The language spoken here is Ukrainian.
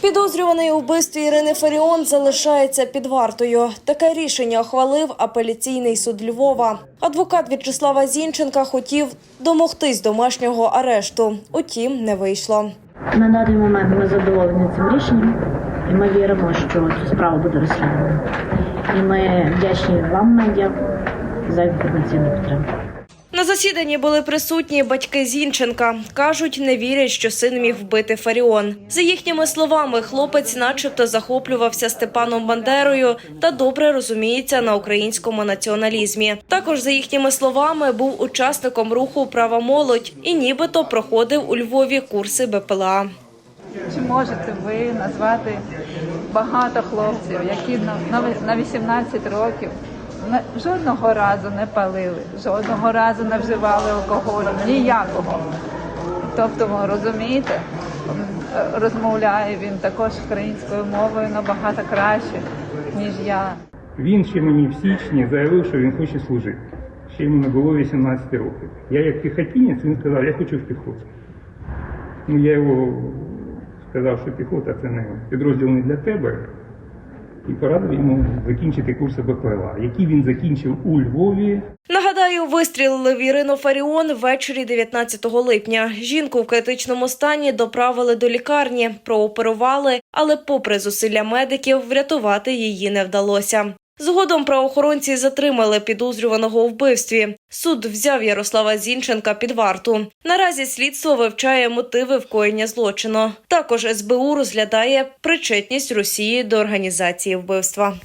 Підозрюваний у вбивстві Ірини Фаріон залишається під вартою. Таке рішення ухвалив апеляційний суд Львова. Адвокат В'ячеслава Зінченка хотів домогтись домашнього арешту, утім не вийшло. На даний момент ми задоволені цим рішенням, і ми віримо, що цю справу буде розслідувано. І ми вдячні вам, медіа, за інформаційну підтримку. Засіданні були присутні батьки Зінченка. кажуть, не вірять, що син міг вбити Фаріон. За їхніми словами, хлопець, начебто, захоплювався Степаном Бандерою та добре розуміється на українському націоналізмі. Також за їхніми словами був учасником руху Права молодь і нібито проходив у Львові курси БПЛА. Чи можете ви назвати багато хлопців, які на, на, на 18 років жодного разу не палили, жодного разу не вживали алкоголю, ніякого. Тобто, ви розумієте, розмовляє він також українською мовою набагато краще, ніж я. Він ще мені в січні заявив, що він хоче служити. Ще йому не було 18 років. Я як піхотінець, він сказав, я хочу в піхоту. Ну, я його сказав, що піхота це не підрозділ не для тебе. І порадив йому закінчити курси БПЛА, які він закінчив у Львові Нагадаю, вистрілили в Ірину Фаріон ввечері 19 липня. Жінку в критичному стані доправили до лікарні, прооперували, але, попри зусилля медиків, врятувати її не вдалося. Згодом правоохоронці затримали підозрюваного у вбивстві. Суд взяв Ярослава Зінченка під варту. Наразі слідство вивчає мотиви вкоєння злочину. Також СБУ розглядає причетність Росії до організації вбивства.